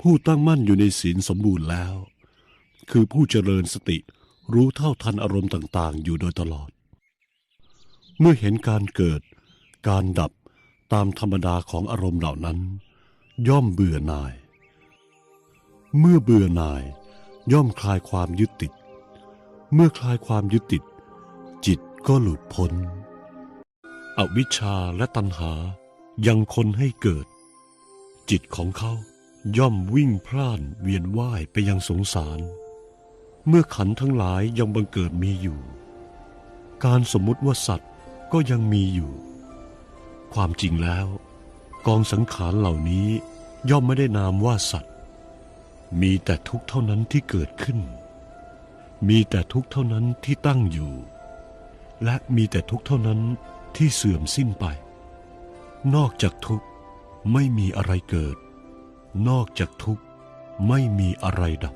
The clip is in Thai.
ผู้ตั้งมั่นอยู่ในศีลสมบูรณ์แล้ว คือผู้เจริญสติรู้เท่าทันอารมณ์ต่างๆ อยู่โดยตลอด เมื่อเห็นการเกิด การดับตามธรรมดาของอารมณ์เหล่านั้น ย่อมเบื่อหน่าย เมื่อเบื่อหน่าย ย่อมคลายความยึดติด เมื่อคลายความยึดติด จิตก็หลุดพ้น อวิชชาและตัณหายังคนให้เกิด จิตของเขา ย่อมวิ่งพล่านเวียนว่ายไปยังสงสาร เมื่อขันทั้งหลายยังบังเกิดมีอยู่ การสมมุติว่าสัตว์ก็ยังมีอยู่ ความจริงแล้ว กองสังขารเหล่านี้ย่อมไม่ได้นามว่าสัตว์ มีแต่ทุกเท่านั้นที่เกิดขึ้น มีแต่ทุกเท่านั้นที่ตั้งอยู่ และมีแต่ทุกเท่านั้นที่เสื่อมสิ้นไป นอกจากทุกไม่มีอะไรเกิด นอกจากทุกข์ไม่มีอะไรดับ